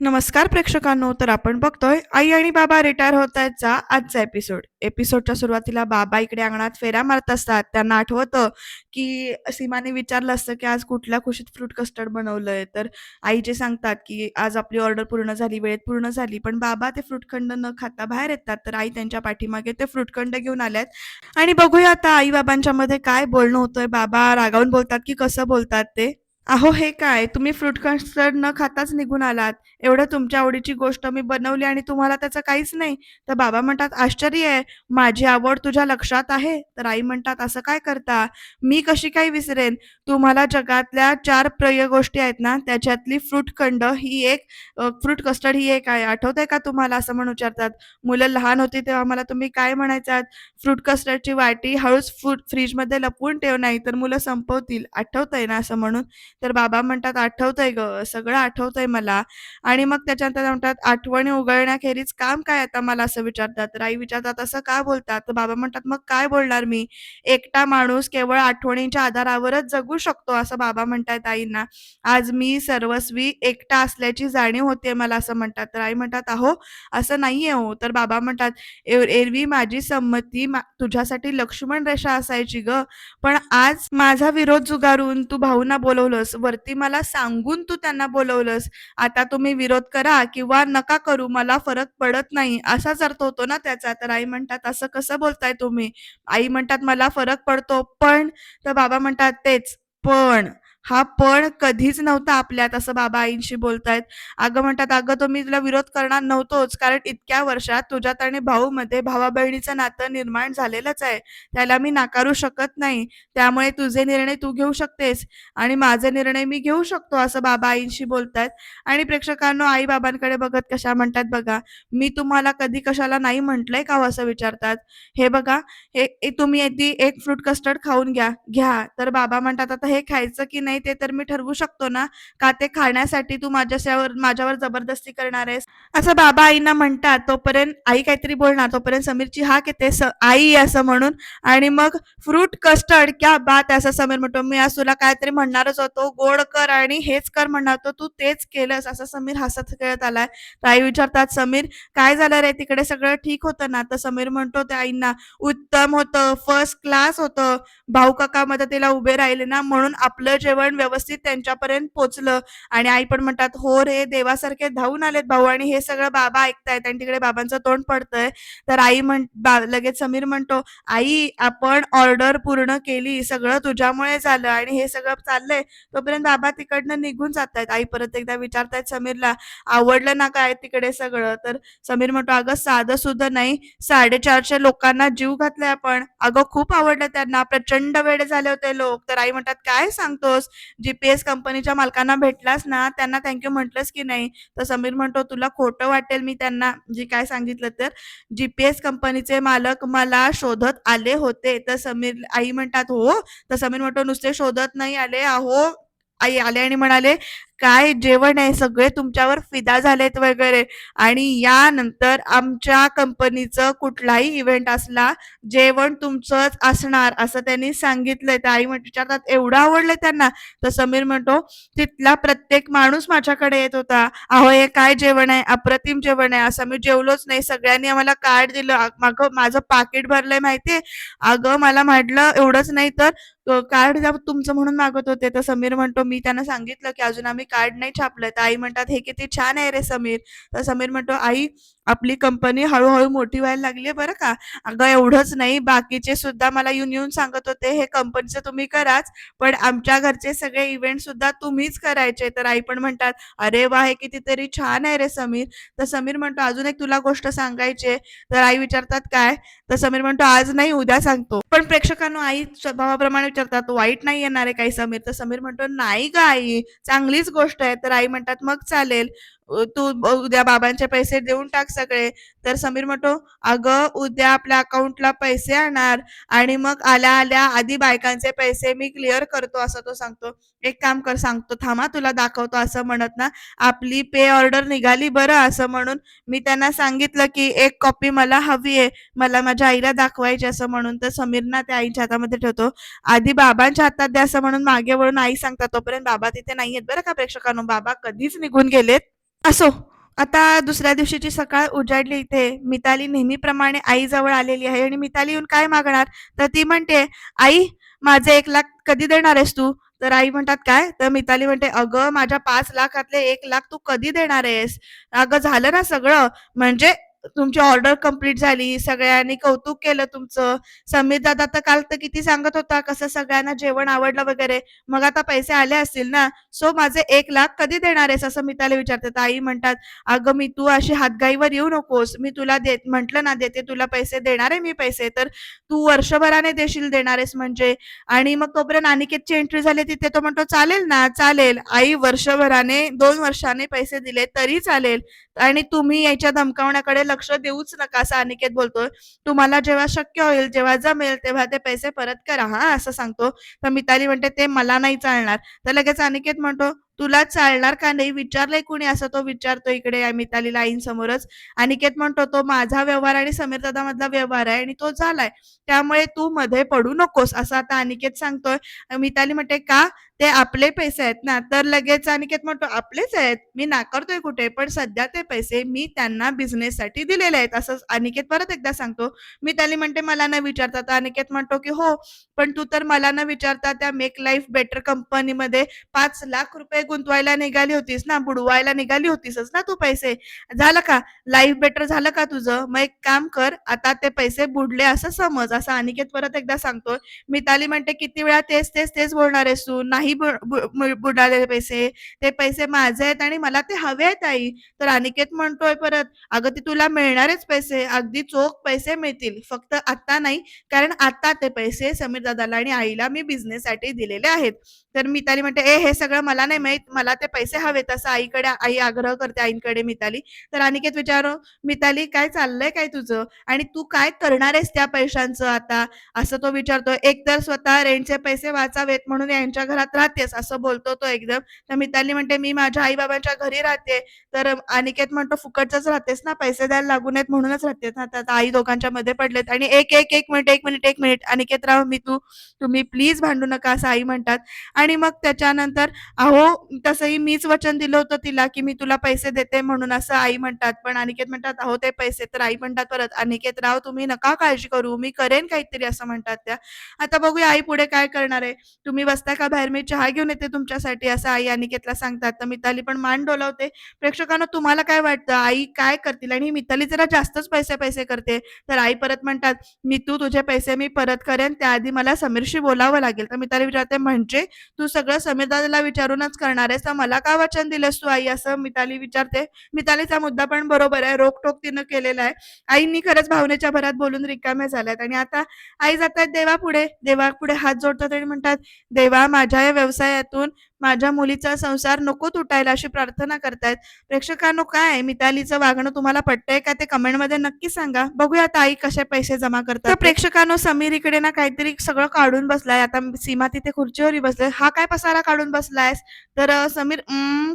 नमस्कार प्रेक्षकांनो तर आपण बघतोय आई आणि बाबा रिटायर होत आहेतचा आजचा एपिसोड एपिसोडच्या सुरुवातीला बाबा इकडे अंगणात फेऱ्या मारत असतात. त्यांना आठवतं की सीमाने विचारलं असतं की आज कुठल्या खुशीत फ्रूट कस्टर्ड बनवलंय? तर आई जे सांगतात की आज आपली ऑर्डर पूर्ण झाली वेळेत पूर्ण झाली पण बाबा ते फ्रूटखंड न खाता बाहेर येतात. तर आई त्यांच्या पाठीमागे ते फ्रूटखंड घेऊन आल्यात. आणि बघूया आता आई बाबांच्या मध्ये काय बोलणं होतंय. बाबा रागावून बोलतात की कसं बोलतात ते? अहो हे काय? तुम्ही फ्रूट कस्टर्ड न खाताच निघून आलात. एवढं तुमच्या आवडीची गोष्ट मी बनवली आणि तुम्हाला त्याचं काहीच नाही. तर बाबा म्हणतात आश्चर्य आहे. माझी आवड तुझ्या लक्षात आहे? तर आई म्हणतात असं काय करता? मी कशी काय विसरेन? तुम्हाला जगातल्या चार प्रिय गोष्टी आहेत ना त्याच्यातली फ्रूट खंड ही एक फ्रूट कस्टर्ड ही एक आहे. आठवतंय का तुम्हाला? असं म्हणून विचारतात. मुलं लहान होती तेव्हा मला तुम्ही काय म्हणायचात? फ्रूट कस्टर्डची वाटी हळूच फ्रूट फ्रीजमध्ये लपवून ठेव नाही तर मुलं संपवतील. आठवतंय ना असं म्हणून. तर बाबा म्हणतात आठवतंय ग सगळं आठवतंय मला. आणि मग त्याच्यानंतर म्हणतात आठवणी उघडण्याखेरीज काम काय आता मला असं विचारतात? तर आई विचारतात असं का बोलतात? तर बाबा म्हणतात मग काय बोलणार मी? एकटा माणूस केवळ आठवणींच्या आधारावरच जगू शकतो असं बाबा म्हणतात आईंना. आज मी सर्वस्वी एकटा असल्याची जाणीव होते मला असं म्हणतात. तर आई म्हणतात अहो असं नाहीये हो. तर बाबा म्हणतात एरवी माझी संमती मा- तुझ्यासाठी लक्ष्मण रेषा असायची ग. पण आज माझा विरोध जुगारून तू भाऊंना बोलवलंस वरती मला सांगून तू त्यांना बोलवलंस. आता तुम्ही विरोध करा किंवा नका करू मला फरक पडत नाही. असाच अर्थ होतो ना त्याचा तर आई म्हणतात असं कसं बोलताय तुम्ही? आई म्हणतात मला फरक पडतो. पण तर बाबा म्हणतात तेच पण हा पण कधीच नव्हता आपल्यात असं बाबा आईंशी बोलतायत. अगं म्हणतात अगं तो मी तुला विरोध करणार नव्हतोच कारण इतक्या वर्षात तुझ्यात आणि भाऊ मध्ये भावा बहिणीचं नातं निर्माण झालेलंच आहे. त्याला मी नाकारू शकत नाही. त्यामुळे तुझे निर्णय तू घेऊ शकतेस आणि माझे निर्णय मी घेऊ शकतो असं बाबा आईंशी बोलतायत. आणि प्रेक्षकांनो आई बाबांकडे बघत कशा म्हणतात बघा मी तुम्हाला कधी कशाला नाही म्हटलंय का हो असं विचारतात. हे बघा हे तुम्ही आधी एक फ्रूट कस्टर्ड खाऊन घ्या घ्या. तर बाबा म्हणतात आता हे खायचं की नाही ते तर मी ठरवू शकतो ना? का ते खाण्यासाठी तू माझ्यावर माझ्यावर जबरदस्ती करणार आहेस? असं बाबा आईना म्हणतात तोपर्यंत आई काहीतरी बोलणार तोपर्यंत समीरची हाक येते आई असं म्हणून आणि मग फ्रूट कस्टर्ड क्या बात असं समीर म्हणतो. मी आज तुला काहीतरी म्हणणारच होतो गोड कर आणि हेच कर म्हणणार होतो तू तेच केलंस असं समीर हसत खेळत आलाय. तर आई विचारतात समीर काय झालं रे? तिकडे सगळं ठीक होतं ना? तर समीर म्हणतो त्या आईंना उत्तम होतं फर्स्ट क्लास होतं. भाऊ काका मदतीला उभे राहिले ना म्हणून आपलं जेवण व्यवस्थित त्यांच्यापर्यंत पोचलं. आणि आई पण म्हणतात हो रे देवासारखे धावून आलेत भाऊ आणि हे सगळं बाबा ऐकतायत आणि तिकडे बाबांचं तोंड पडतंय. तर आई म्हण लगेच समीर म्हणतो आई आपण ऑर्डर पूर्ण केली सगळं तुझ्यामुळे झालं आणि हे सगळं चाललंय. तोपर्यंत बाबा तिकडनं निघून जात आहेत आई परत एकदा विचारतायत समीरला आवडलं ना काय तिकडे सगळं? तर समीर म्हणतो अगं साधं सुद्धा नाही. साडेचारशे लोकांना जीव घातलाय आपण. अगं खूप आवडलं त्यांना. प्रचंड वेळ झाले होते लोक. तर आई म्हणतात काय सांगतोस? जीपीएस कंपनीच्या मालकांना भेटलास ना त्यांना थँक्यू म्हटलंस की नाही? तर समीर म्हणतो तुला खोटं वाटेल. मी त्यांना जे काय सांगितलं तर जीपीएस कंपनीचे मालक मला शोधत आले होते. तर समीर आई म्हणतात हो. तर समीर म्हणतो नुसते शोधत नाही आले अहो. आई आले आणि म्हणाले काय जेवण आहे सगळे तुमच्यावर फिदा झालेत वगैरे. आणि यानंतर आमच्या कंपनीचं कुठलाही इव्हेंट असला जेवण तुमचंच असणार असं त्यांनी सांगितलंय. तर आई म्हण- विचारतात एवढं आवडलं त्यांना. तर समीर म्हणतो तिथला प्रत्येक माणूस माझ्याकडे येत होता. अहो हे काय जेवण आहे? अप्रतिम जेवण आहे. असं मी जेवलोच नाही. सगळ्यांनी आम्हाला कार्ड दिलं. मागं माझं पाकिट भरलंय माहितीये? अगं मला म्हटलं एवढंच नाही तर कार्ड तुमचं म्हणून मागत होते तर समीर म्हणतो मी त्यांना सांगितलं की अजून आम्ही कार्ड नाही छापलंय तर आई म्हणतात हे किती छान आहे रे समीर. तर समीर म्हणतो आई आपली कंपनी हळूहळू मोठी व्हायला लागली बरं का. अगं एवढंच नाही बाकीचे सुद्धा मला येऊन येऊन सांगत होते हे कंपनीचं तुम्ही कराच पण आमच्या घरचे सगळे इव्हेंट सुद्धा तुम्हीच करायचे. तर आई पण म्हणतात अरे वा हे कितीतरी छान आहे रे समीर. तर समीर म्हणतो अजून एक तुला गोष्ट सांगायची तर आई विचारतात काय? तर समीर म्हणतो आज नाही उद्या सांगतो. पण प्रेक्षकांनो आई स्वभावाप्रमाणे विचारतात वाईट नाही येणार आहे काही समीर? तर समीर म्हणतो नाही ग आई चांगलीच गोष्ट आहे. तर आई म्हणतात मग चालेल. तू उद्या बाबांचे पैसे देऊन टाक सगळे. तर समीर म्हणतो अगं उद्या आपल्या अकाउंटला पैसे आणणार आणि मग आल्या आल्या आधी बायकांचे पैसे मी क्लिअर करतो असं तो सांगतो. एक काम कर सांगतो थांबा तुला दाखवतो असं म्हणत ना आपली पे ऑर्डर निघाली बरं असं म्हणून मी त्यांना सांगितलं की एक कॉपी मला हवी आहे मला माझ्या आईला दाखवायची असं म्हणून तर समीर ना त्या आईच्या हातामध्ये ठेवतो. आधी बाबांच्या हातात द्या असं म्हणून मागे वळून आई सांगतात तोपर्यंत बाबा तिथे नाहीयेत बरं का प्रेक्षकांनो? बाबा कधीच निघून गेलेत. असो आता दुसऱ्या दिवशीची सकाळ उजाडली इथे. मिताली नेहमीप्रमाणे आईजवळ आलेली आहे आणि मिताली येऊन काय मागणार? तर ती म्हणते आई माझे एक लाख कधी देणार आहेस तू? तर आई म्हणतात काय? तर मिताली म्हणते अगं माझ्या पाच लाखातले एक लाख तू कधी देणार आहेस? अगं झालं ना सगळं. म्हणजे तुमची ऑर्डर कंप्लीट झाली सगळ्यांनी कौतुक केलं तुमचं. समीर दादा तर काल तर किती सांगत होता कसं सगळ्यांना जेवण आवडलं वगैरे. मग आता पैसे आले असतील ना? सो माझे एक लाख कधी देणार आहेस असं मिताली विचारते. तर आई म्हणतात अगं मी तू अशी हातगाईवर येऊ नकोस. मी तुला देत म्हंटल ना देते तुला पैसे देणार आहे मी पैसे. तर तू वर्षभराने देशील देणार आहेस म्हणजे. आणि मग तोपर्यंत अनिकेतची एंट्री झाली तिथे तो म्हणतो चालेल ना चालेल. आई वर्षभराने दोन वर्षाने पैसे दिले तरी चालेल. आणि तुम्ही याच्या धमकावण्याकडे लक्ष देऊच नका असं अनिकेत बोलतोय. तुम्हाला जेव्हा शक्य होईल जेव्हा जमेल तेव्हा ते पैसे परत करा हा असं सांगतो. तर मिताली म्हणते ते मला नाही चालणार. तर लगेच अनिकेत म्हणतो तुला चालणार का नाही? विचारलंय कुणी? असं तो विचारतो इकडे या मितालीला आईंसमोरच अनिकेत म्हणतो तो माझा व्यवहार आणि समीर दादा मधला व्यवहार आहे आणि तो झालाय. त्यामुळे तू मध्ये पडू नकोस. असं आता अनिकेत सांगतोय. मिताली म्हणते का? ते आपले पैसे आहेत ना तर लगेच अनिकेत म्हणतो आपलेच आहेत. मी नाकारतोय कुठे पण सध्या ते पैसे मी त्यांना बिझनेस साठी दिलेले आहेत. असं अनिकेत परत एकदा सांगतो. मी त्याला म्हणते मला न विचारता. तर अनिकेत म्हणतो की हो पण तू तर मला न विचारता त्या मेक लाईफ बेटर कंपनीमध्ये पाच लाख रुपये गुंतवायला निघाली होतीस ना बुडवायला निघाली होतीसच ना तू पैसे. झालं का? लाईफ बेटर झालं का तुझं? मग एक काम कर आता ते पैसे बुडले असं समज. असं अनिकेत परत एकदा सांगतोय. मिताली म्हणते किती वेळा तेच तेच तेच बोलणार आहेस तू? नाही बु- बुडाले पैसे ते पैसे माझे आहेत आणि मला ते हवे आहेत आई. तर अनिकेत म्हणतोय परत अगं ते तुला मिळणारेच पैसे अगदी चोख पैसे मिळतील फक्त आता नाही कारण आता ते पैसे समीर दादाला आणि आईला मी बिझनेस साठी दिलेले आहेत. तर मिताली म्हणते ए हे सगळं मला नाही माहीत मला ते पैसे हवेत असं आईकडे आई आग्रह करते आईकडे मिताली. तर अनिकेत विचारो मिताली काय चाललंय काय तुझं? आणि तू काय करणार आहेस त्या पैशांचं आता? असं तो विचारतो एक तर स्वतः रेंटचे पैसे वाचावेत म्हणून यांच्या घरात राहतेस असं बोलतो तो एकदम. तर मिताली म्हणते मी माझ्या आई बाबांच्या घरी राहते. तर अनिकेत म्हणतो फुकटच राहतेस ना पैसे द्यायला लागू नयेत म्हणूनच राहतेस ना. तर आता आई दोघांच्या मध्ये पडलेत आणि एक एक एक मिनिट एक मिनिट एक मिनिट. अनिकेत राव मी तू तुम्ही प्लीज भांडू नका असं आई म्हणतात. आणि मग त्याच्यानंतर अहो तसंही मीच वचन दिलं होतं तिला की मी तुला पैसे देते म्हणून असं आई म्हणतात. पण अनिकेत म्हणतात अहो ते पैसे तर आई म्हणतात परत. अनिकेत राव तुम्ही नका काळजी करू मी करेन काहीतरी असं म्हणतात त्या. आता बघूया आई पुढे काय करणार आहे. तुम्ही बसता का बाहेर? मी चहा घेऊन येते तुमच्यासाठी असं आई अनिकेतला सांगतात. तर मिताली पण मान डोलावते. प्रेक्षकांना तुम्हाला काय वाटतं? आई काय करतील? आणि मिताली जरा जास्तच पैसे पैसे करते. तर आई परत म्हणतात मी तू तुझे पैसे मी परत करेन. त्याआधी मला समीरशी बोलावं लागेल. तर मिताली विचारते म्हणजे तू सगळं समीर दादाला विचारूनच करणार आहेस? तर मला का वचन दिलंस तू आई? असं मिताली विचारते. मितालीचा मुद्दा पण बरोबर आहे. रोकटोक तिनं केलेला आहे. आईनी खरंच भावनेच्या भरात बोलून रिकाम्या झाल्यात. आणि आता आई जातात देवापुढे. देवापुढे हात जोडतात आणि म्हणतात देवा माझ्या या व्यवसायातून माझ्या मुलीचा संसार नको तुटायला अशी प्रार्थना करतायत. प्रेक्षकांनो काय? मितालीचं वागणं तुम्हाला पटतंय का? ते कमेंटमध्ये नक्की सांगा. बघूया आई कसे पैसे जमा करतात प्रेक्षकांनो समीर इकडे ना काहीतरी सगळं काढून बसलाय. आता सीमा तिथे खुर्चीवर बसलाय. हा काय पसारा काढून बसलायस? तर समीर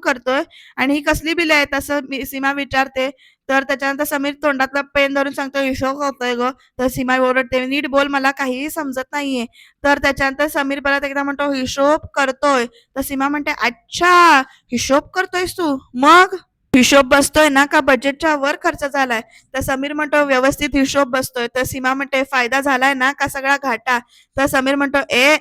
करतोय. आणि ही कसली बिलं आहेत? असं सीमा विचारते. तर त्याच्यानंतर समीर तोंडातला पेन धरून सांगतो हिशोब होतोय ग. तर सीमा ओरडते नीट बोल मला काहीही समजत नाहीये. तर त्याच्यानंतर समीर परत एकदा म्हणतो हिशोब करतोय. तर सीमा म्हणते अच्छा हिशोब करतोयस तू. मग? हिशोब बसतोय ना का? बजेटच्या वर खर्च झालाय. तर समीर म्हणतो व्यवस्थित हिशोब बसतोय. तर सीमा म्हणते फायदा झालाय ना का सगळा घाटा? तर समीर म्हणतो ए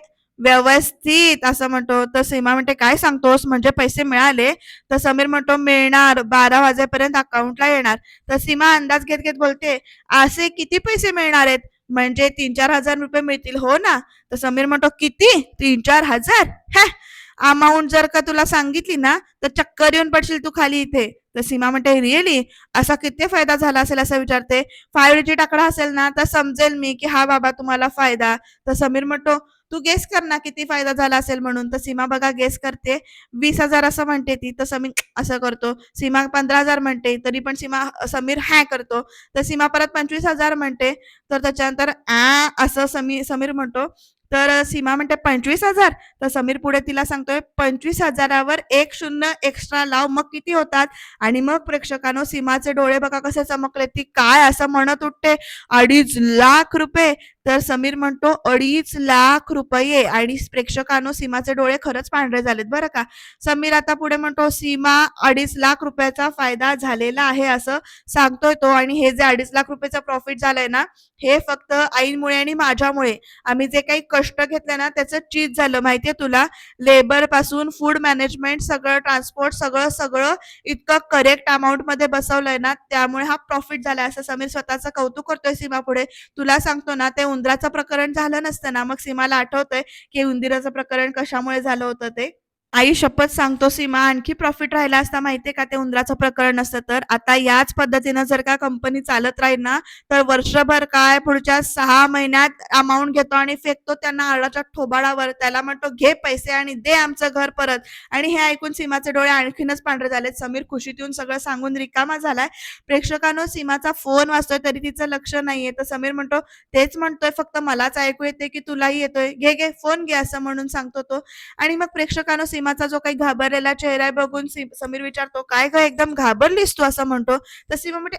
व्यवस्थित असं म्हणतो. तर सीमा म्हणते काय सांगतोस? म्हणजे पैसे मिळाले. तर समीर म्हणतो मिळणार. बारा वाजेपर्यंत अकाउंटला येणार. तर सीमा अंदाज घेत घेत बोलते असे किती पैसे मिळणार आहेत? म्हणजे तीन चार हजार रुपये मिळतील हो ना? तर समीर म्हणतो किती? तीन चार हजार? हॅ. अमाऊंट जर का तुला सांगितली ना तर चक्कर येऊन पडशील तू खाली इथे. तर सीमा म्हणते रिअली? असा किती फायदा झाला असेल? असं विचारते. फायव्ह डिजिट आकडा असेल ना तर समजेल मी की हा बाबा तुम्हाला फायदा. तर समीर म्हणतो तू गेस कर ना किती फायदा झाला असेल म्हणून. तर सीमा बघा गेस करते. वीस हजार असं म्हणते ती तर मी असं करतो. सीमा पंधरा हजार म्हणते तरी पण सीमा समीर हॅ करतो. तर सीमा परत पंचवीस हजार म्हणते. तर त्याच्यानंतर आ असं समी समीर म्हणतो. तर सीमा म्हणते पंचवीस हजार. तर समीर पुढे तिला सांगतोय पंचवीस हजारावर एक शून्य एक्स्ट्रा लाव. मग किती होतात? आणि मग प्रेक्षकांनो सीमाचे डोळे बघा कसे चमकले. ती काय असं म्हणत उठते? अडीच लाख रुपये. तर समीर म्हणतो, "अडीच लाख रुपये" आणि प्रेक्षकांनो सीमाचे डोळे खरंच पांढरे झालेत बरं का. समीर आता पुढे म्हणतो, "सीमा अडीच लाख रुपयाचा फायदा झालेला आहे," असं सांगतोय तो आणि हे जे अडीच लाख रुपयाचा प्रॉफिट झालंय ना, हे फक्त आईमुळे आणि माझ्यामुळे. आम्ही जे काही कष्ट घेतले ना, त्याचं चीज झालं माहितीये तुला. लेबरपासून फूड मॅनेजमेंट सगळं, ट्रान्सपोर्ट सगळं, सगळं इतकं करेक्ट अमाऊंटमध्ये बसवलंय ना, त्यामुळे हा प्रॉफिट झालाय असं समीर स्वतःचं कौतुक करतोय सीमा पुढे तुला सांगतो ना, ते उंदराचं प्रकरण झालं नसतं ना, मग सीमाला आठवतंय, की उंदिराचं प्रकरण कशामुळे झालं होतं ते. आई शपथ सांगतो सीमा आणखी प्रॉफिट राहिला असता माहितीये का ते उंदराचं प्रकरण असतं तर. आता याच पद्धतीनं जर का कंपनी चालत राहील ना, तर वर्षभर काय पुढच्या सहा महिन्यात अमाऊंट घेतो आणि फेकतो त्यांना नारळाच्या ठोबाळावर त्याला म्हणतो, "घे पैसे आणि दे आमचं घर परत." आणि हे ऐकून सीमाचे डोळे आणखीनच पांढरे झालेत. समीर खुशीत येऊन सगळं सांगून रिकामा झालाय. प्रेक्षकांनो सीमाचा फोन वाचतोय तरी तिचं लक्ष नाहीये. तर समीर म्हणतो, "तेच म्हणतोय फक्त मलाच ऐकू येते की तुलाही येतोय? घे, घे फोन घे." असं म्हणून सांगतो तो. आणि मग प्रेक्षकांनो सीमाचा जो काही घाबरलेला चेहरा बघून समीर विचारतो, "काय काय एकदम घाबरलीस तू?" असं म्हणतो. तर सीमा म्हणते,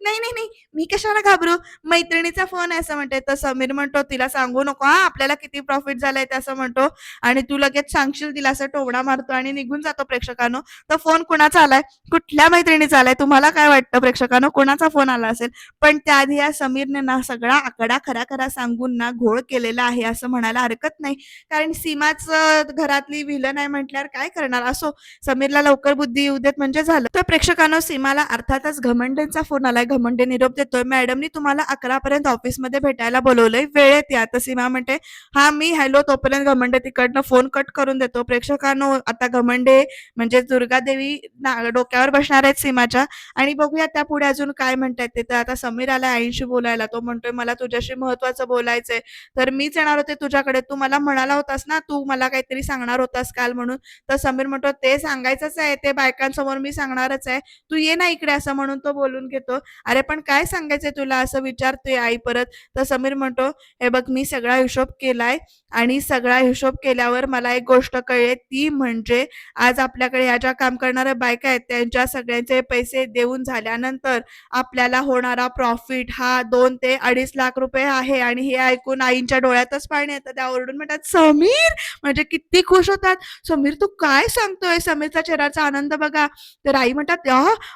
"नाही, नाही, नाही, मी कशाला घाबरू? मैत्रिणीचा फोन आहे." असं म्हणते. तर समीर म्हणतो, "तिला सांगू नको हा आपल्याला किती प्रॉफिट झालंय ते." असं म्हणतो. आणि "तू लगेच सांगशील तिला." असं टोमणा मारतो आणि निघून जातो प्रेक्षकांनो. तर फोन कुणाचा आलाय? कुठल्या मैत्रिणीचा आलाय? तुम्हाला काय वाटतं प्रेक्षकांनो कोणाचा फोन आला असेल? पण त्याआधी या समीरने ना सगळा आकडा खरा-खरा सांगून ना घोळ केलेला आहे असं म्हणायला हरकत नाही. कारण सीमाच घरातली विलन नाही म्हटल्यावर काय करणार? असो, समीरला लवकर बुद्धी येऊ देत म्हणजे झालं. तर प्रेक्षकांनो सीमाला अर्थातच घमंडेंचा फोन आलाय. घमंडे निरोप देतोय, "मॅडमनी तुम्हाला 11 पर्यंत ऑफिसमध्ये भेटायला बोलवलंय, वेळेत या." तर सीमा म्हणते, हा मी हॅलो." तोपर्यंत घमंडे तिकडनं फोन कट करून देतो. प्रेक्षकांनो आता घमंडे म्हणजे दुर्गादेवी देवी डोक्यावर बसणार आहेत सीमाच्या आणि बघूया त्या पुढे अजून काय म्हणतायत ते. तर आता समीर आलाय आईशी बोलायला. तो म्हणतोय, "मला तुझ्याशी महत्वाचं बोलायचंय." तर मीच येणार होते तुझ्याकडे. तू मला म्हणाला होतास ना, तू मला काहीतरी सांगणार होतास काल म्हणून. तर समीर म्हणतो, "ते सांगायचंच आहे. ते बायकांसमोर मी सांगणारच आहे. तू ये ना इकडे." असं म्हणून तो बोलून घेतो. "अरे पण काय सांगायचंय तुला?" असं विचारतोय आई परत. तर समीर म्हणतो, "हे बघ मी सगळा हिशोब केलाय आणि सगळा हिशोब केल्यावर मला एक गोष्ट कळली ती म्हणजे आज आपल्याकडे ह्या ज्या काम करणाऱ्या बायका आहेत त्यांच्या सगळ्यांचे पैसे देऊन झाल्यानंतर आपल्याला होणारा प्रॉफिट हा दोन ते 2.5 लाख रुपये आहे." आणि हे ऐकून आईंच्या डोळ्यातच पाणी येतं. त्या ओरडून म्हणतात, "समीर!" म्हणजे किती खुश होतात. "समीर तू काय सांगतोय?" समीरचा चेहऱ्याचा आनंद बघा. तर आई म्हणतात,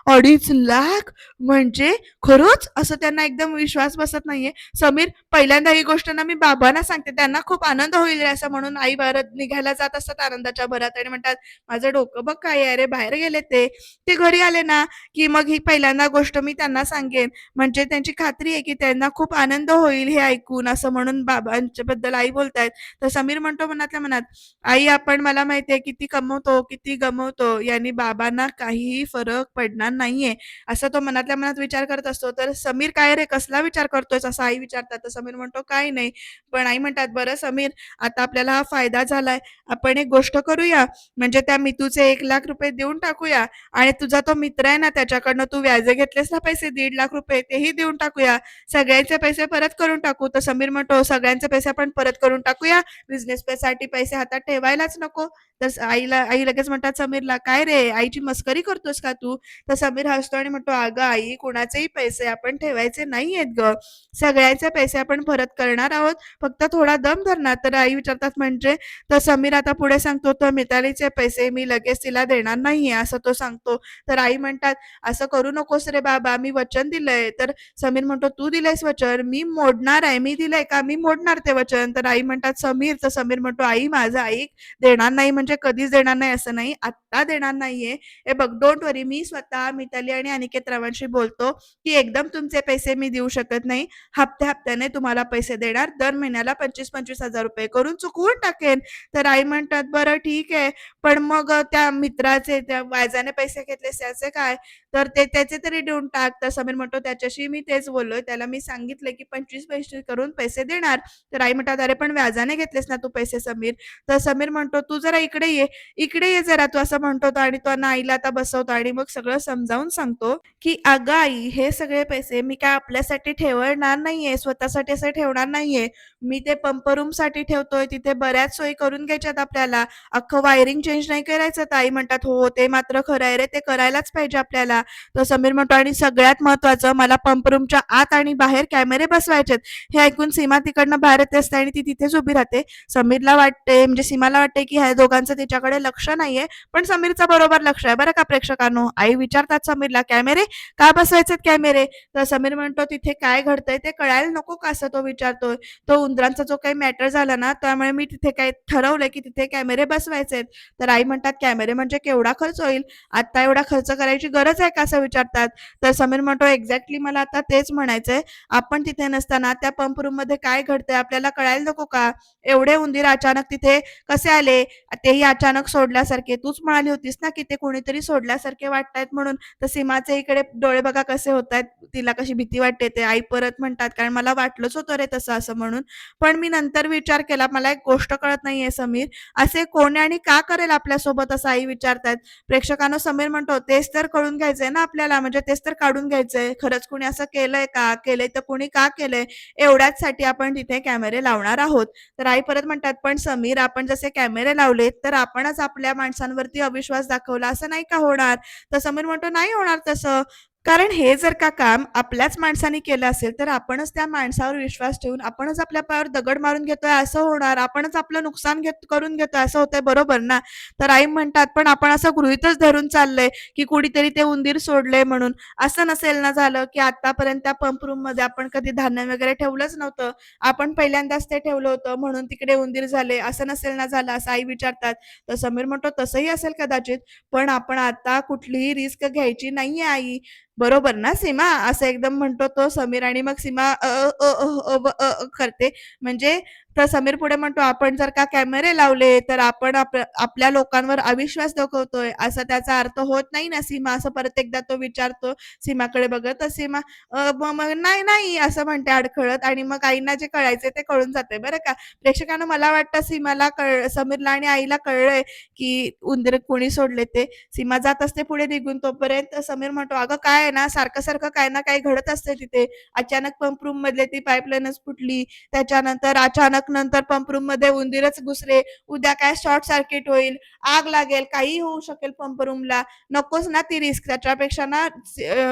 अडीच लाख म्हणजे खरंच?" असं त्यांना एकदम विश्वास बसत नाहीये. समीर पहिल्यांदा ही गोष्ट ना मी बाबांना सांगते. त्यांना खूप आनंद होईल असं म्हणून आई परत निघायला जात असतात आनंदाच्या भरात आणि म्हणतात, "माझं डोकं बघ काय अरे बाहेर गेले ते." ते घरी आले ना, की मग ही पहिल्यांदा गोष्ट मी त्यांना सांगेन. म्हणजे त्यांची खात्री आहे, की त्यांना खूप आनंद होईल हे ऐकून असं म्हणून बाबांच्या बद्दल आई बोलतायत. तर समीर म्हणतो मनातल्या मनात, "आई आपण मला माहितीये किती कमवतो, किती गमवतो, यांनी बाबांना काहीही फरक पडणार नाहीये." असं तो मनातल्या मनात विचार करत असतो. तर "समीर काय रे, कसला विचार करतोय असं आई विचारतात. तर समीर म्हणतो, काय नाही." पण आई म्हणतात, "बरं समीर, आता आपल्याला हा फायदा झालाय. आपण एक गोष्ट करूया, म्हणजे त्या मितूचे एक लाख रुपये देऊन टाकूया आणि तुझा तो मित्र आहे ना, त्याच्याकडनं तू व्याजे घेतलेस ना पैसे दीड लाख रुपये, तेही देऊन टाकूया. सगळ्यांचे पैसे परत करून टाकू." तर समीर म्हणतो, "सगळ्यांचे पैसे आपण परत करून टाकूया. बिझनेस साठी पैसे हातात ठेवायलाच नको." तर आईला आई लगेच म्हणतात समीरला, "काय रे, आईची मस्करी करतोस का तू?" तर समीर हसतो आणि म्हणतो, "अगं आई, कुणाचेही पैसे आपण ठेवायचे नाहीयेत ग सगळ्याचे पैसे आपण परत करणार आहोत. फक्त थोडा दम धरणार तर आई विचारतात, "म्हणजे?" तर समीर आता पुढे सांगतो, "तर मितालीचे पैसे मी लगेच तिला देणार नाहीये." असं तो सांगतो. तर आई म्हणतात, "असं करू नकोस रे बाबा, मी वचन दिलंय." तर समीर म्हणतो, "तू दिलंयस वचन? मी मोडणार आहे. मी दिलंय का? मी मोडणार ते वचन." तर आई म्हणतात, "समीर." तर समीर म्हणतो, "आई माझं ऐक, देणार नाही म्हणजे कधीच देणार नाही असं नाही. आत्ता देणार नाहीये. हे बघ डोंट वरी मी स्वतः मिताली आणि अनिकेत रावांशी बोलतो, की एकदम तुमचे पैसे मी देऊ शकत नाही. हप्त्या-हप्त्याने तुम्हाला पैसे देणार. दर महिन्याला 25-25 हजार रुपये करून चुकवून टाकेन." तर आई म्हणतात, "बरं ठीक आहे. पण मग त्या मित्राचे त्या व्याजाने पैसे घेतले त्याचे काय?" तर ते त्याचे तरी देऊन टाक. तर समीर म्हणतो, "त्याच्याशी मी तेच बोललोय. त्याला मी सांगितलंय, की 25 पैसे करून पैसे देणार." तर आई म्हणतात, "अरे पण व्याजाने घेतलेस ना तू पैसे समीर." तर समीर म्हणतो, "तू जरा इकडे ये. इकडे ये जरा. तू असं म्हणतो आणि तो आईला आता बसवतो आणि मग सगळं समजावून सांगतो की अगं आई हे सगळे पैसे मी काय आपल्यासाठी ठेवणार नाहीये. स्वतःसाठी असं ठेवणार नाहीये. मी ते पंप रूमसाठी ठेवतोय. तिथे बऱ्याच सोयी करून घ्यायच्यात आपल्याला. अख्खं वायरिंग चेंज नाही करायचं. आई म्हणतात हो ते मात्र खरं आहे रे. ते करायलाच पाहिजे आपल्याला. तर समीर म्हणतो आणि सगळ्यात महत्वाचं मला पंप रूमच्या आत आणि बाहेर कॅमेरे बसवायचेत. हे ऐकून सीमा तिकडनं बाहेर येते असते आणि ती तिथेच उभी राहते. समीरला वाटते म्हणजे सीमाला वाटते की ह्या दोघांचं तिच्याकडे लक्ष नाहीये पण समीरचं बरोबर लक्ष आहे बरं का प्रेक्षकांनो? आई विचारतात समीरला कॅमेरे? का बसवायचेत कॅमेरे? तर समीर म्हणतो तिथे काय घडतंय ते कळायला नको का? असं तो विचारतोय. तो उंदरांचा जो काही मॅटर झाला ना त्यामुळे मी तिथे काय ठरवलंय की तिथे कॅमेरे बसवायचे तर आई म्हणतात कॅमेरे म्हणजे केवढा खर्च होईल? आता एवढा खर्च करायची गरज आहे का असं विचारतात. तर समीर म्हणतो एक्झॅक्टली मला आता तेच म्हणायचंय. आपण तिथे नसताना त्या पंप रूममध्ये काय घडतंय आपल्याला कळायला नको का? एवढे उंदीर अचानक तिथे कसे आले? तेही अचानक सोडल्यासारखे. तूच म्हणाली होतीस ना की ते कोणीतरी सोडल्यासारखे वाटतायत म्हणून. तर सीमाचे इकडे डोळे बघा कसे होत आहेत तिला कशी भीती वाटते. ते आई परत म्हणतात कारण मला वाटलंच होतं रे तसं असं म्हणून. पण मी नंतर विचार केला मला एक गोष्ट कळत नाहीये समीर. असे कोणी आणि का करेल आपल्यासोबत? असं आई विचारतात. प्रेक्षकांना समीर म्हणतो तेच तर कळून घ्यायचं घ्यायचंय ना आपल्याला? म्हणजे तेच तर काढून घ्यायचंय. खरंच कोणी असं केलंय का? केलंय तर कोणी का केलंय? एवढ्याच साठी आपण तिथे कॅमेरे लावणार आहोत. तर आई परत म्हणतात पण समीर आपण जसे कॅमेरे लावले तर आपणच आपल्या माणसांवरती अविश्वास दाखवला. असं नाही का होणार? तर समीर म्हणतो नाही होणार तसं. कारण हे जर का काम आपल्याच माणसाने केलं असेल तर आपणच त्या माणसावर विश्वास ठेवून आपणच आपल्या पायावर दगड मारून घेतोय असं होणार. आपणच आपलं नुकसान घेत करून घेतोय असं होतंय बरोबर ना? तर आई म्हणतात पण आपण असं गृहितच धरून चाललंय की कुणीतरी ते उंदीर सोडलंय म्हणून. असं नसेल ना झालं की आतापर्यंत त्या पंप रूममध्ये आपण कधी धान्य वगैरे ठेवलंच नव्हतं. आपण पहिल्यांदाच ते ठेवलं होतं म्हणून तिकडे उंदीर झाले. असं नसेल ना झालं असं आई विचारतात. तर समीर म्हणतो तसंही असेल कदाचित पण आपण आता कुठलीही रिस्क घ्यायची नाहीये आई. बरोबर ना सीमा असं एकदम म्हणतो तो समीर आणि मग सीमा अ, अ, अ, अ करते म्हणजे तर समीर पुढे म्हणतो आपण जर का कॅमेरे लावले तर आपण आपल्या लोकांवर अविश्वास दाखवतोय. असा त्याचा अर्थ होत नाही ना सीमा. असं परत एकदा तो विचारतो सीमाकडे बघत तर सीमा? मग नाही नाही असं म्हणते अडखळत आणि मग आईना जे कळायचे ते कळून जाते बरं का? प्रेक्षकांना मला वाटतं सीमाला कळ समीरला आणि आईला कळलंय की उंदीर कोणी सोडले ते. सीमा जात असते पुढे निघून तोपर्यंत समीर म्हणतो अगं काय आहे ना सारखं सारखं काय ना काय घडत असते तिथे. अचानक पंप रूम मधले ती पाईपलाईनच फुटली. त्याच्यानंतर अचानक नंतर पंप रूममध्ये उंदीरच घुसले. उद्या काय शॉर्ट सर्किट होईल? आग लागेल. काही होऊ शकेल पंप रूमला नकोच ना ती रिस्क त्याच्यापेक्षा ना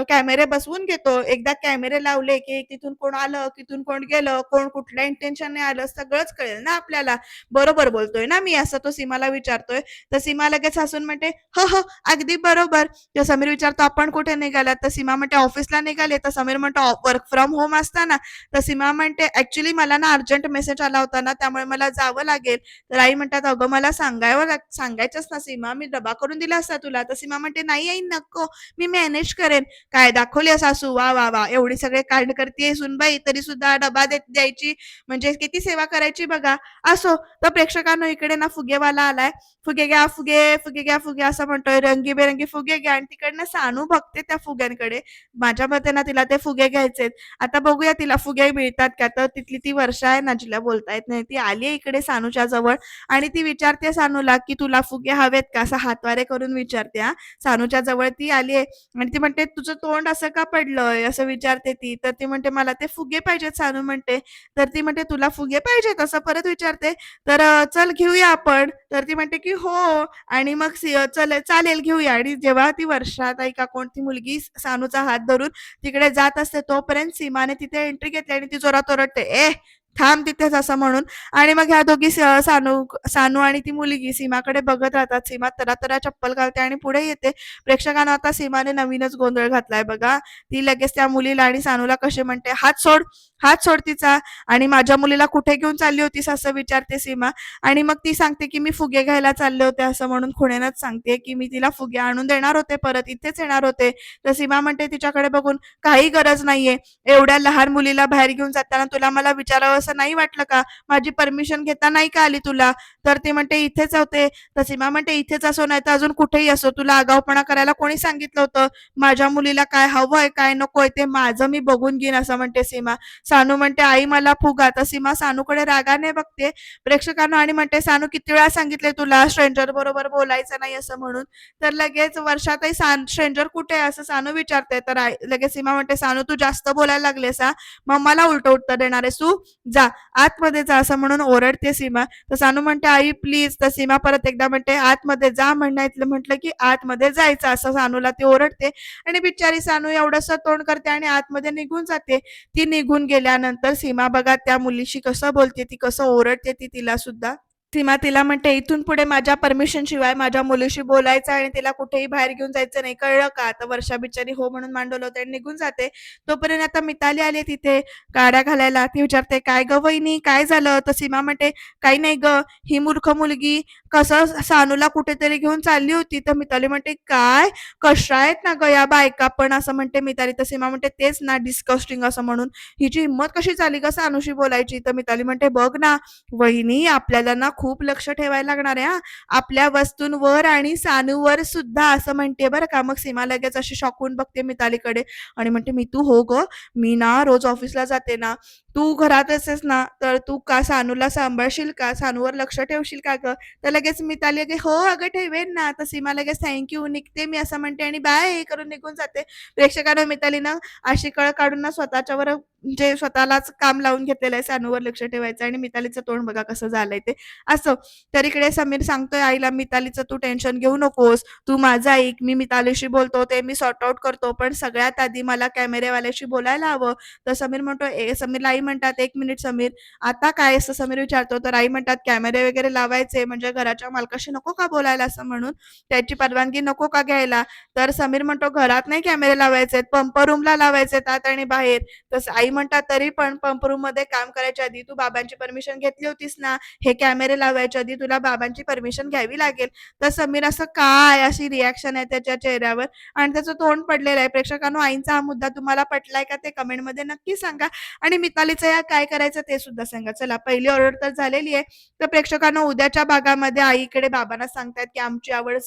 कॅमेरे बसवून घेतो. एकदा कॅमेरे लावले की तिथून कोण आलं तिथून कोण गेलं कोण कुठल्या इंटेन्शनने आलं सगळंच कळेल ना आपल्याला. बरोबर बोलतोय ना मी? असं तो सीमाला विचारतोय. तर सीमा लगेच हसून म्हणते हो हो अगदी बरोबर. तर समीर विचारतो आपण कुठे निघालात? तर सीमा म्हणते ऑफिसला निघाले. तर समीर म्हणतो वर्क फ्रॉम होम असताना. तर सीमा म्हणते ऍक्च्युली मला ना अर्जंट मेसेज आला होता ना त्यामुळे मला जावं लागेल. तर आई म्हणतात अगं मला सांगावं सांगायचंच ना सीमा. मी डबा करून दिला असता तुला. तर सीमा म्हणते नाही आई नको. मी मॅनेज करेन. काय दाखवली सासू? वा वा वा. एवढी सगळे कांड करते सुनबाई. तरी सुद्धा डबा देत द्यायची. म्हणजे किती सेवा करायची बघा. असो. तर प्रेक्षकांनो इकडे ना फुगेवाला आलाय. फुगे घ्या फुगे फुगे घ्या फुगे असं म्हणतोय. रंगीबेरंगी फुगे घ्या. आणि तिकडनं सानू बघते त्या फुग्यांकडे. माझ्या मते ना तिला ते फुगे घ्यायचेत. आता बघूया तिला फुगे मिळतात का? तर तिथली ती वर्षा आहे ना जिला बोलता येत नाही. ती आली आहे इकडे सानूच्या जवळ आणि ती विचारते सानूला की तुला फुगे हवेत का? असं हातवारे करून विचारते हा. सानूच्या जवळ ती आली आहे आणि ती म्हणते तुझं तोंड असं का पडलंय? असं विचारते ती. तर ती म्हणते मला ते फुगे पाहिजेत सानू म्हणते. तर ती म्हणते तुला फुगे पाहिजेत? असं परत विचारते. तर चल घेऊया आपण. तर ती म्हणते की हो. आणि मग चल चालेल घेऊया. आणि जेव्हा ती वर्षात ऐका का कोणती मुलगी सानूचा हात धरून तिकडे जात असते तोपर्यंत सीमाने तिथे एंट्री घेतली आणि ती जोरात ओरडते ए थांब तिथेच असं म्हणून. आणि मग ह्या दोघी सानू सानू आणि ती मुलगी सीमाकडे बघत राहतात. सीमा तरा तरा चप्पल घालते आणि पुढे येते. प्रेक्षकांना आता सीमाने नवीनच गोंधळ घातलाय बघा. ती लगेच त्या मुलीला आणि सानूला कसे म्हणते हात सोड हात सोड तिचा. आणि माझ्या मुलीला कुठे घेऊन चालली होतीस असं विचारते सीमा. आणि मग ती सांगते की मी फुगे घ्यायला चालले होते असं म्हणून खुणेनच सांगते की मी तिला फुगे आणून देणार होते परत इथेच येणार होते. तर सीमा म्हणते तिच्याकडे बघून काही गरज नाहीये. एवढ्या लहान मुलीला बाहेर घेऊन जाताना तुला मला विचारावं असं नाही वाटलं का? माझी परमिशन घेता नाही का आली तुला?" तर ती म्हणते, "इथेच होते." तर सीमा म्हणते, "इथेच असो नाही तर अजून कुठेही असो, तुला आगाऊपणा करायला कोणी सांगितलं होतं? माझ्या मुलीला काय हवंय, काय नकोय ते माझं मी बघून घेईन," असं म्हणते सीमा. सानू म्हणते, "आई मला फुगा." तर सीमा सानूकडे रागाने बघते प्रेक्षकांना आणि म्हणते, "सानू किती वेळा सांगितले तुला स्ट्रेंजर बरोबर बोलायचं नाही असं म्हणून." तर लगेच वर्षातही सान स्ट्रेंजर कुठे आहे असं सानू विचारते. तर आई लगेच सीमा म्हणते, "सानू तू जास्त बोलायला लागलेस हा मग मला उलटं उत्तर देणार आहेस तू? जा आतमध्ये जा." असं म्हणून ओरडते सीमा. तर सानू म्हणते, "आई प्लीज." तर सीमा परत एकदा म्हणते, "आतमध्ये जा." म्हणायचं म्हटलं की आतमध्ये जायचं असं सानूला ती ओरडते आणि बिचारी सानू एवढंसं तोंड करते आणि आतमध्ये निघून जाते. ती निघून गेल्यानंतर सीमा बघा त्या मुलीशी कसं बोलते ती, कसं ओरडते ती तिला सुद्धा. सीमा तिला म्हणते, "इथून पुढे माझ्या परमिशन शिवाय माझ्या मुलीशी बोलायचं आणि तिला कुठेही बाहेर घेऊन जायचं नाही, कळलं का?" तर वर्षा बिचारी हो म्हणून मांडवलं होतं आणि निघून जाते. तोपर्यंत आता मिताली आली तिथे गाड्या घालायला. ती विचारते, "काय ग वहिनी, काय झालं?" तर सीमा म्हणते, "काही नाही ग ही मूर्ख मुलगी कसं सानूला कुठेतरी घेऊन चालली होती." तर मिताली म्हणते, "काय? कशा आहेत ना ग या बायका पण?" असं म्हणते मिताली. तर सीमा म्हणते, "तेच ना डिस्कस्टिंग असं म्हणून. हिची हिंमत कशी झाली ग सानूशी बोलायची?" तर मिताली म्हणते, "बघ ना वहिनी, आपल्याला ना खूप लक्ष ठेवायला लागणार आहे आपल्या वस्तूंवर आणि सानूवर सुद्धा." असं म्हणते बरं का. मग सीमा लगेच अशी शॉकून बघते मितालीकडे आणि म्हणते, मी तू हो ग मी ना रोज ऑफिसला जाते ना, तू घरात असेस ना, तर तू का सानूला सांभाळशील का? सानूवर लक्ष ठेवशील का गं?" तर लगेच मिताली लगे, "हो अगं ठेवेन ना." तर सीमा लगेच थँक यू, निघते मी असं म्हणते आणि बाय करून निघून जाते. प्रेक्षकांना मितालीनं अशी कळ काढून ना स्वतःच्यावर म्हणजे स्वतःलाच काम लावून घेतलेलं आहे सानूवर लक्ष ठेवायचं आणि मितालीचं तोंड बघा कसं झालंय ते. असं. तर इकडे समीर सांगतोय आईला, "मितालीचं तू टेन्शन घेऊ नकोस. तू माझं ऐक. मी मितालीशी बोलतो, ते मी सॉर्ट आउट करतो. पण सगळ्यात आधी मला कॅमेरेवाल्याशी बोलायला हवं." तर समीर म्हणतो समीर समीरला आई म्हणतात, "एक मिनिट समीर, आता काय?" असं समीर विचारतो. तर आई म्हणतात, "कॅमेरे वगैरे लावायचे म्हणजे घराच्या मालकाशी नको का बोलायला?" असं म्हणून. "त्याची परवानगी नको का घ्यायला?" तर समीर म्हणतो, "घरात नाही कॅमेरे लावायचे आहेत, पंप रूमला लावायचे आहेत आत आणि बाहेर." तसं आई म्हणतात, "तरी पण पंप रूममध्ये काम करायच्या आधी तू बाबांची परमिशन घेतली होतीस ना? हे कॅमेरे लावायच्या आधी तुला बाबांची परमिशन घ्यावी लागेल." तर समीर असं काय अशी रिॲक्शन आहे त्याच्या चेहऱ्यावर आणि त्याचं तोंड पडलेलं आहे. प्रेक्षकांनो, आईंचा हा मुद्दा तुम्हाला पटलाय का ते कमेंटमध्ये नक्की सांगा आणि मितालीचं या काय करायचं ते सुद्धा सांगा. चला पहिली ऑर्डर तर झालेली आहे. तर प्रेक्षकांनो, उद्याच्या भागामध्ये आईकडे बाबांना सांगतायत की आमची आवड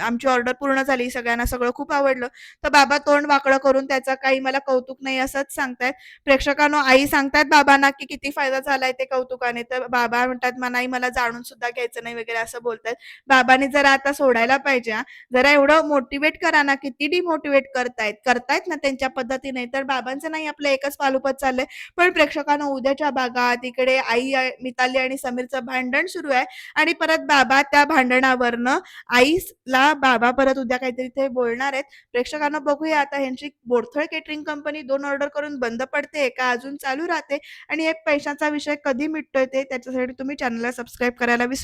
आमची ऑर्डर पूर्ण झाली. सगळ्यांना सगळं खूप आवडलं. तर बाबा तोंड वाकडं करून त्याचं काही मला कौतुक नाही असंच सांगतायत. प्रेक्षकांनो, आई सांगतायत बाबांना की किती फायदा झालाय ते कौतुकाने. तर बाबा म्हणतात, "मा आई मला जाणून सुद्धा घ्यायचं नाही" वगैरे असं बोलतायत. बाबांनी जरा आता सोडायला पाहिजे जरा एवढं मोटिवेट करा ना. किती डिमोटिवेट करतायत. करतायत ना त्यांच्या पद्धतीने. तर बाबांचं नाही आपलं एकच पालुपत चाललंय. पण प्रेक्षकांना उद्याच्या भागात इकडे आई मिताली आणि समीरचं भांडण सुरू आहे आणि परत बाबा त्या भांडणावरनं आईला बाबा परत उद्या काहीतरी ते बोलणार आहेत. प्रेक्षकांना बघूया आता ह्यांची बोरथळ केटरिंग कंपनी दोन ऑर्डर करून बंद बंद पडते का? अजून चालू राहते. आणि हे पैशाचा विषय कधी मिटतोय ते त्याच्यासाठी तुम्ही चॅनलला सबस्क्राईब करायला विसरू